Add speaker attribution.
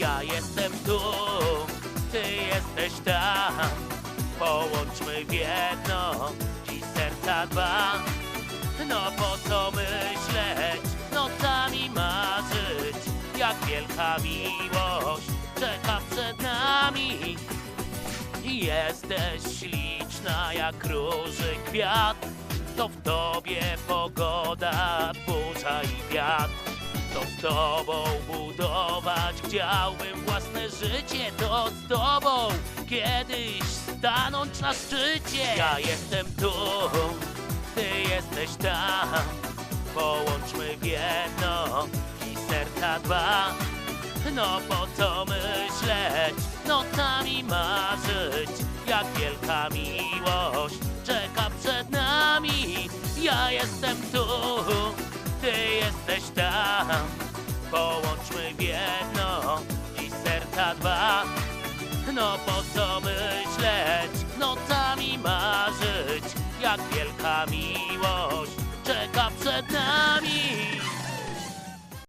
Speaker 1: Ja jestem tu, ty jesteś tam. Połączmy w jedno, dziś serca dwa. No po co myśleć, nocami marzyć, jak wielka miłość czeka przed nami. Jesteś śliczna jak róży kwiat, to w tobie pogoda, burza i wiatr. To z tobą budować chciałbym własne życie, to z tobą kiedyś stanąć na szczycie. Ja jestem tu, ty jesteś tam, połączmy w jedno i serca dwa. No po co myśleć, nocami marzyć, jak wielka miłość czeka przed nami. Ja jestem tu, ty jesteś tam, połączmy w jedno dwa. No po co myśleć, nocami marzyć Jak wielka miłość czeka przed nami.